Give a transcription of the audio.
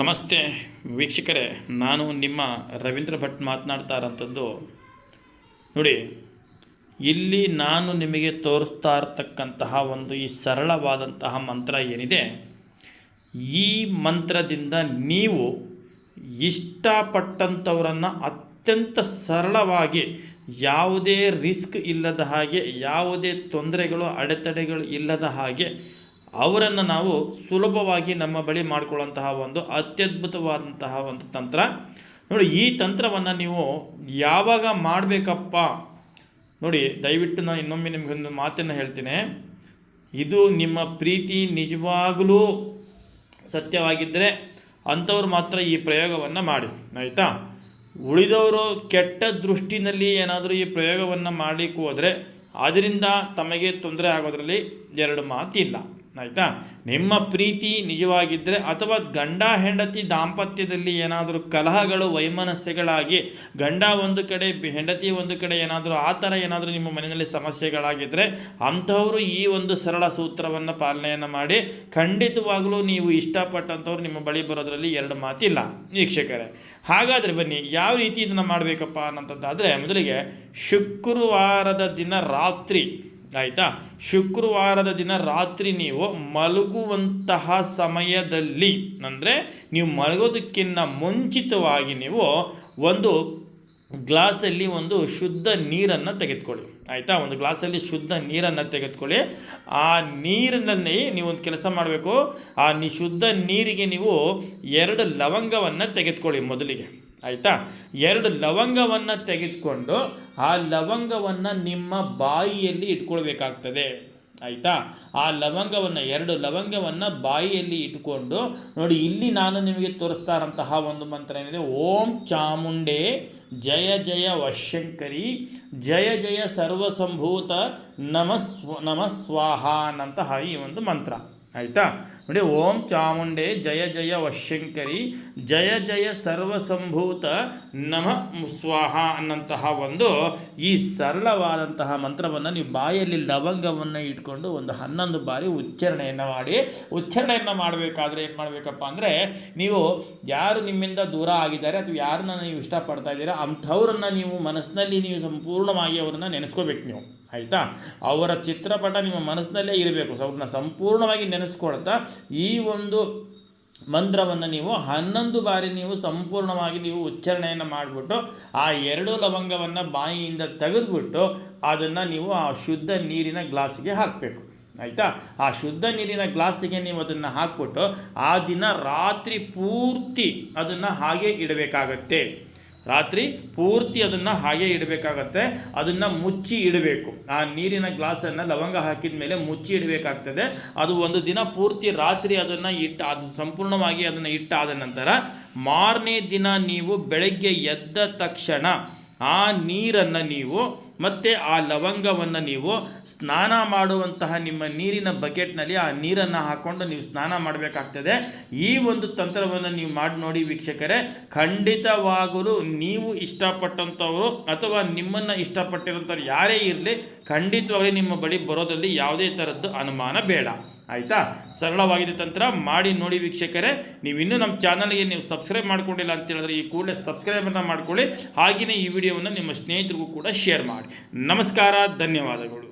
ನಮಸ್ತೆ ವೀಕ್ಷಕರೇ, ನಾನು ನಿಮ್ಮ ರವೀಂದ್ರ ಭಟ್ ಮಾತನಾಡ್ತಾ ಇರೋಂಥದ್ದು ನೋಡಿ, ಇಲ್ಲಿ ನಾನು ನಿಮಗೆ ತೋರಿಸ್ತಾ ಇರತಕ್ಕಂತಹ ಒಂದು ಈ ಸರಳವಾದಂತಹ ಮಂತ್ರ ಏನಿದೆ? ಈ ಮಂತ್ರದಿಂದ ನೀವು ಇಷ್ಟಪಟ್ಟಂಥವರನ್ನು ಅತ್ಯಂತ ಸರಳವಾಗಿ ಯಾವುದೇ ರಿಸ್ಕ್ ಇಲ್ಲದ ಹಾಗೆ, ಯಾವುದೇ ತೊಂದರೆಗಳು, ಅಡೆತಡೆಗಳು ಇಲ್ಲದ ಹಾಗೆ ಅವರನ್ನು ನಾವು ಸುಲಭವಾಗಿ ನಮ್ಮ ಬಳಿ ಮಾಡಿಕೊಳ್ಳುವಂತಹ ಒಂದು ಅತ್ಯದ್ಭುತವಾದಂತಹ ಒಂದು ತಂತ್ರ. ನೋಡಿ, ಈ ತಂತ್ರವನ್ನು ನೀವು ಯಾವಾಗ ಮಾಡಬೇಕಪ್ಪ? ನೋಡಿ, ದಯವಿಟ್ಟು ನಾನು ಇನ್ನೊಮ್ಮೆ ನಿಮಗೊಂದು ಮಾತನ್ನು ಹೇಳ್ತೀನಿ. ಇದು ನಿಮ್ಮ ಪ್ರೀತಿ ನಿಜವಾಗಲೂ ಸತ್ಯವಾಗಿದ್ದರೆ ಅಂಥವ್ರು ಮಾತ್ರ ಈ ಪ್ರಯೋಗವನ್ನು ಮಾಡಿ. ಆಯಿತಾ? ಉಳಿದವರು ಕೆಟ್ಟ ದೃಷ್ಟಿನಲ್ಲಿ ಏನಾದರೂ ಈ ಪ್ರಯೋಗವನ್ನು ಮಾಡಲಿಕ್ಕೆ ಹೋದರೆ, ಅದರಿಂದ ತಮಗೆ ತೊಂದರೆ ಆಗೋದ್ರಲ್ಲಿ ಎರಡು ಮಾತಿಲ್ಲ. ಆಯಿತಾ? ನಿಮ್ಮ ಪ್ರೀತಿ ನಿಜವಾಗಿದ್ದರೆ ಅಥವಾ ಗಂಡ, ಹೆಂಡತಿ ದಾಂಪತ್ಯದಲ್ಲಿ ಏನಾದರೂ ಕಲಹಗಳು, ವೈಮನಸ್ಯಗಳಾಗಿ ಗಂಡ ಒಂದು ಕಡೆ, ಹೆಂಡತಿ ಒಂದು ಕಡೆ ಏನಾದರೂ, ಆ ಥರ ಏನಾದರೂ ನಿಮ್ಮ ಮನೆಯಲ್ಲಿ ಸಮಸ್ಯೆಗಳಾಗಿದ್ದರೆ ಅಂಥವರು ಈ ಒಂದು ಸರಳ ಸೂತ್ರವನ್ನು ಪಾಲನೆಯನ್ನು ಮಾಡಿ ಖಂಡಿತವಾಗಲೂ ನೀವು ಇಷ್ಟಪಟ್ಟಂಥವ್ರು ನಿಮ್ಮ ಬಳಿ ಬರೋದರಲ್ಲಿ ಎರಡು ಮಾತಿಲ್ಲ ವೀಕ್ಷಕರೇ. ಹಾಗಾದರೆ ಬನ್ನಿ, ಯಾವ ರೀತಿ ಇದನ್ನು ಮಾಡಬೇಕಪ್ಪ ಅನ್ನೋಂಥದ್ದಾದರೆ ಮೊದಲಿಗೆ ಶುಕ್ರವಾರದ ದಿನ ರಾತ್ರಿ. ಆಯಿತಾ? ಶುಕ್ರವಾರದ ದಿನ ರಾತ್ರಿ ನೀವು ಮಲಗುವಂತಹ ಸಮಯದಲ್ಲಿ, ಅಂದರೆ ನೀವು ಮಲಗೋದಕ್ಕಿಂತ ಮುಂಚಿತವಾಗಿ ನೀವು ಒಂದು ಗ್ಲಾಸಲ್ಲಿ ಒಂದು ಶುದ್ಧ ನೀರನ್ನು ತೆಗೆದುಕೊಳ್ಳಿ. ಆಯಿತಾ? ಒಂದು ಗ್ಲಾಸಲ್ಲಿ ಶುದ್ಧ ನೀರನ್ನು ತೆಗೆದುಕೊಳ್ಳಿ. ಆ ನೀರಿನಲ್ಲಿ ನೀವು ಒಂದು ಕೆಲಸ ಮಾಡಬೇಕು. ಆ ನಿ ಶುದ್ಧ ನೀರಿಗೆ ನೀವು ಎರಡು ಲವಂಗವನ್ನು ತೆಗೆದುಕೊಳ್ಳಿ ಮೊದಲಿಗೆ. ಆಯಿತಾ? ಎರಡು ಲವಂಗವನ್ನು ತೆಗೆದುಕೊಂಡು ಆ ಲವಂಗವನ್ನು ನಿಮ್ಮ ಬಾಯಿಯಲ್ಲಿ ಇಟ್ಕೊಳ್ಬೇಕಾಗ್ತದೆ. ಆಯಿತಾ? ಆ ಲವಂಗವನ್ನು, ಎರಡು ಲವಂಗವನ್ನು ಬಾಯಿಯಲ್ಲಿ ಇಟ್ಕೊಂಡು ನೋಡಿ, ಇಲ್ಲಿ ನಾನು ನಿಮಗೆ ತೋರಿಸ್ತಾರಂತಹ ಒಂದು ಮಂತ್ರ ಏನಿದೆ? ಓಂ ಚಾಮುಂಡೆ ಜಯ ಜಯ ವಶಂಕರಿ ಜಯ ಜಯ ಸರ್ವಸಂಭೂತ ನಮಸ್ವ ನಮಸ್ವಾಹ ನಮ ಸ್ವಾಹ ಅನ್ನಂತಹ ಈ ಒಂದು ಮಂತ್ರ. ಆಯಿತಾ? ನೋಡಿ, ಓಂ ಚಾಮುಂಡೆ ಜಯ ಜಯ ವಶಂಕರಿ ಜಯ ಜಯ ಸರ್ವಸಂಭೂತ ನಮ ಸ್ವಾಹ ಅನ್ನಂತಹ ಒಂದು ಈ ಸರಳವಾದಂತಹ ಮಂತ್ರವನ್ನು ನೀವು ಬಾಯಲ್ಲಿ ಲವಂಗವನ್ನು ಇಟ್ಕೊಂಡು ಒಂದು ಹನ್ನೊಂದು ಬಾರಿ ಉಚ್ಚಾರಣೆಯನ್ನು ಮಾಡಿ. ಉಚ್ಚಾರಣೆಯನ್ನು ಮಾಡಬೇಕಾದ್ರೆ ಏನು ಮಾಡಬೇಕಪ್ಪ ಅಂದರೆ, ನೀವು ಯಾರು ನಿಮ್ಮಿಂದ ದೂರ ಆಗಿದ್ದಾರೆ ಅಥವಾ ಯಾರನ್ನ ನೀವು ಇಷ್ಟಪಡ್ತಾ ಇದ್ದೀರಾ, ಅಂಥವ್ರನ್ನ ನೀವು ಮನಸ್ಸಿನಲ್ಲಿ ನೀವು ಸಂಪೂರ್ಣವಾಗಿ ಅವರನ್ನು ನೆನೆಸ್ಕೋಬೇಕು ನೀವು. ಆಯಿತಾ? ಅವರ ಚಿತ್ರಪಟ ನಿಮ್ಮ ಮನಸ್ಸಿನಲ್ಲೇ ಇರಬೇಕು. ಅವ್ರನ್ನ ಸಂಪೂರ್ಣವಾಗಿ ನೆನೆಸ್ಕೊಳ್ತಾ ಈ ಒಂದು ಮಂತ್ರವನ್ನು ನೀವು ಹನ್ನೊಂದು ಬಾರಿ ನೀವು ಸಂಪೂರ್ಣವಾಗಿ ನೀವು ಉಚ್ಚಾರಣೆಯನ್ನು ಮಾಡಿಬಿಟ್ಟು ಆ ಎರಡು ಲವಂಗವನ್ನು ಬಾಯಿಯಿಂದ ತೆಗೆದುಬಿಟ್ಟು ಅದನ್ನು ನೀವು ಆ ಶುದ್ಧ ನೀರಿನ ಗ್ಲಾಸ್ಗೆ ಹಾಕಬೇಕು. ಆಯಿತಾ? ಆ ಶುದ್ಧ ನೀರಿನ ಗ್ಲಾಸಿಗೆ ನೀವು ಅದನ್ನು ಹಾಕ್ಬಿಟ್ಟು ಆ ದಿನ ರಾತ್ರಿ ಪೂರ್ತಿ ಅದನ್ನು ಹಾಗೆ ಇಡಬೇಕಾಗತ್ತೆ. ರಾತ್ರಿ ಪೂರ್ತಿ ಅದನ್ನು ಹಾಗೆ ಇಡಬೇಕಾಗತ್ತೆ. ಅದನ್ನು ಮುಚ್ಚಿ ಇಡಬೇಕು. ಆ ನೀರಿನ ಗ್ಲಾಸನ್ನು ಲವಂಗ ಹಾಕಿದ ಮೇಲೆ ಮುಚ್ಚಿ ಇಡಬೇಕಾಗ್ತದೆ. ಅದು ಒಂದು ದಿನ ಪೂರ್ತಿ ರಾತ್ರಿ ಅದನ್ನು ಇಟ್ಟು, ಅದು ಸಂಪೂರ್ಣವಾಗಿ ಅದನ್ನು ಇಟ್ಟಾದ ನಂತರ ಮಾರನೇ ದಿನ ನೀವು ಬೆಳಗ್ಗೆ ಎದ್ದ ತಕ್ಷಣ ಆ ನೀರನ್ನು ನೀವು ಮತ್ತು ಆ ಲವಂಗವನ್ನು ನೀವು ಸ್ನಾನ ಮಾಡುವಂತಹ ನಿಮ್ಮ ನೀರಿನ ಬಕೆಟ್ನಲ್ಲಿ ಆ ನೀರನ್ನು ಹಾಕ್ಕೊಂಡು ನೀವು ಸ್ನಾನ ಮಾಡಬೇಕಾಗ್ತದೆ. ಈ ಒಂದು ತಂತ್ರವನ್ನು ನೀವು ಮಾಡಿ ನೋಡಿ ವೀಕ್ಷಕರೇ, ಖಂಡಿತವಾಗಲೂ ನೀವು ಇಷ್ಟಪಟ್ಟಂಥವರು ಅಥವಾ ನಿಮ್ಮನ್ನು ಇಷ್ಟಪಟ್ಟಿರುವಂಥವ್ರು ಯಾರೇ ಇರಲಿ, ಖಂಡಿತವಾಗಲಿ ನಿಮ್ಮ ಬಳಿ ಬರೋದರಲ್ಲಿ ಯಾವುದೇ ಥರದ್ದು ಅನುಮಾನ ಬೇಡ. ಆಯಿತಾ? ಸರಳವಾಗಿದೆ ತಂತ್ರ. ಮಾಡಿ ನೋಡಿ ವೀಕ್ಷಕರೇ. ನೀವು ಇನ್ನೂ ನಮ್ಮ ಚಾನಲ್ಗೆ ನೀವು ಸಬ್ಸ್ಕ್ರೈಬ್ ಮಾಡ್ಕೊಂಡಿಲ್ಲ ಅಂತ ಹೇಳಿದ್ರೆ ಈ ಕೂಡಲೇ ಸಬ್ಸ್ಕ್ರೈಬನ್ನು ಮಾಡ್ಕೊಳ್ಳಿ. ಹಾಗೆಯೇ ಈ ವಿಡಿಯೋವನ್ನು ನಿಮ್ಮ ಸ್ನೇಹಿತರಿಗೂ ಕೂಡ ಶೇರ್ ಮಾಡಿ. ನಮಸ್ಕಾರ, ಧನ್ಯವಾದಗಳು.